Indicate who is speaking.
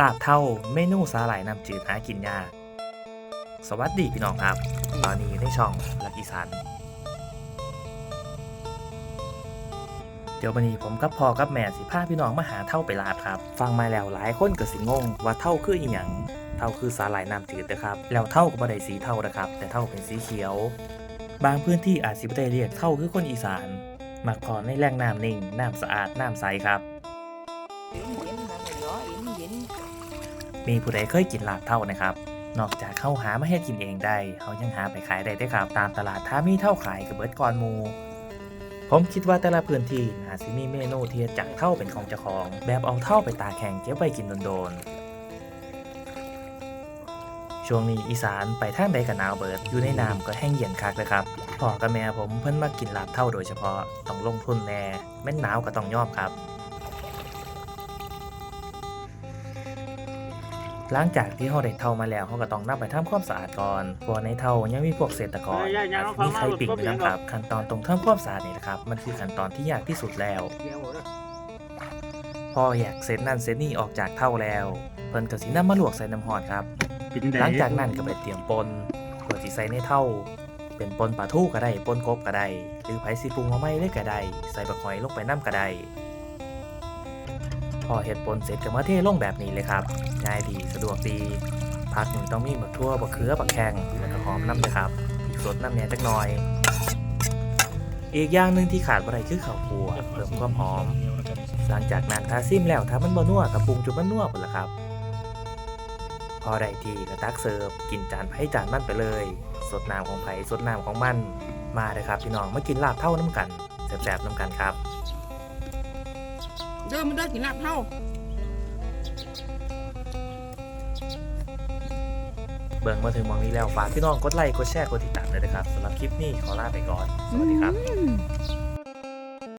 Speaker 1: ลาบเท่าเมนูสาหร่ายน้ำจืดหากินยาก สวัสดีพี่น้องครับ ตอนนี้ในช่องลักอีสานเดี๋ยววันนี้ผมกับพ่อกับแม่สิพาพี่น้องมาหาเท่าไปลาบครับ ฟังมาแล้วหลายคนก็สิงงว่าเท่าคืออีหยังเท่าคือสาหร่ายน้ำจืดนะครับ แล้วเท่าก็บ่ได้สีเท่านะครับ แต่เท่าเป็นสีเขียว บางพื้นที่อาจสิบ่ได้เรียกเท่าคือคนอีสาน มักพอในแหล่งน้ำนิ่งน้ำสะอาดน้ำใสครับ มีผู้ใดเคยกินลาบเท่านะครับ นอกจากเข้าหามาให้กินเองได้เขายังหาไปขายได้ด้วยครับ ตามตลาดถ้ามีเท่าขายกับเบิร์ดกอนมู ผมคิดว่าแต่ละพื้นที่น่าสิมีเมนูที่จักเท่าเป็นของเจ้าของ แบบเอาเท่าไปตาแข่งเก็บไว้กินโดนๆช่วงนี้อีสานไปทางใดกับหนาวเบิร์ดอยู่ในน้ำก็แห้งเย็นคักเลยครับพ่อกับแม่ผมเพิ่นมากินลาบเท่าโดยเฉพาะ ต้องลงทุนแน่แม่นหนาวก็ต้องยอมครับ หลังจากที่เขาได้เท่ามาแล้วเขาก็ต้องนำไปทำความสะอาดก่อนเพราะว่าในเท่ายังมีพวกเศษตะกอน
Speaker 2: เอ้ยอย่าอย่า
Speaker 1: อาจ
Speaker 2: เอา
Speaker 1: จะมีไข่
Speaker 2: ฟังมา
Speaker 1: ปิ่ง
Speaker 2: รถ
Speaker 1: อยู่
Speaker 2: ก็เปลี่ยน
Speaker 1: นะครับ ขั้นตอนตรงทำความสะอาดนี่นะครับ มันคือขั้นตอนที่ยากที่สุดแล้ว
Speaker 2: Kéo rồi đó
Speaker 1: พอแยกเศษนั่นเศษนี่ออกจากเท่าแล้ว เพิ่นก็สินำมาลวกใส่น้ำร้อนครับ
Speaker 2: Kín
Speaker 1: หลัง
Speaker 2: đấy
Speaker 1: จากนั้นก็ไปเตรียมปนเพื่อสิใส่ในเท่า เป็นปนปลาทูก็ได้ปนกบก็ได้หรือไผสิปรุงมาไม่เลยก็ได้ใส่บักหอยลงไปน้ำก็ได้ พอเห็ดปนเสร็จก็มาเทลงแบบนี้เลยครับ ง่ายดีสะดวกดีผักนี่ต้องมีบักทั่วบักเขือบักแข้งแล้วก็หอมน้ำเลยครับพริกสดน้ำแหน่จักหน่อย อีกอย่างหนึ่งที่ขาดบ่ได้คือข้าวคั่วเพิ่มความหอม หลังจากนั้นถ้าซิมแล้วถ้ามันบ่นัวก็ปรุงจุดมันนัวหมดละครับ พอได้ทีก็ตักเสิร์ฟกินจานไผ่จานมันไปเลย สดน้ำของไผ่สดน้ำของมัน มาเลยครับพี่น้องมากินลาบเท่าน้ำกันแซ่บๆน้ำกันครับ
Speaker 3: Đưa mình đưa chỉ nạp hâu
Speaker 1: เบิ่งมาถึงมองนี้แล้วฝากพี่น้องกดไลค์กดแชร์กดติดตามเลยนะครับสำหรับคลิปนี้ขอลาไปก่อน สวัสดีครับ